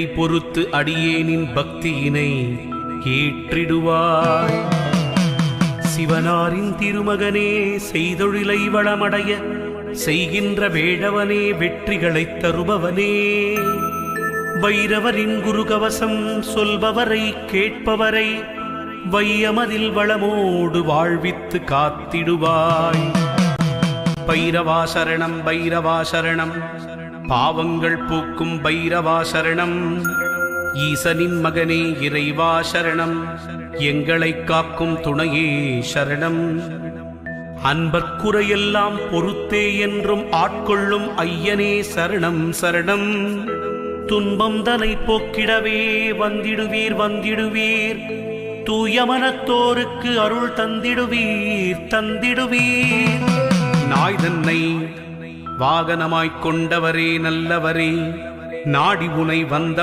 பொறுத்து அடியேனின் பக்தியினை ஏற்றிடுவாய். சிவனாரின் திருமகனே செய்தொழிலை வளமடைய செய்கின்ற வேடவனே வெற்றிகளைத் தருபவனே. வைரவரின் குருகவசம் சொல்பவரை கேட்பவரை வையமதில் வளமோடு வாழ்வித்து காத்திடுவாய். பைரவா சரணம் பைரவா சரணம் பாவங்கள் போக்கும் பைரவா சரணம் ஈசனின் மகனே இறைவா சரணம். எங்களைக் காக்கும் துணையே சரணம். அன்பர்க்குறையெல்லாம் பொறுத்தே என்றும் ஆட்கொள்ளும் ஐயனே சரணம் சரணம். துன்பம் தனை போக்கிடவே வந்திடுவீர் வந்திடுவீர். தூயமனத்தோருக்கு அருள் தந்திடுவீர் தந்திடுவீர். நாய் தன்னை வாகனமாய்க் கொண்டவரே நல்லவரே நாடி உனை வந்தவர்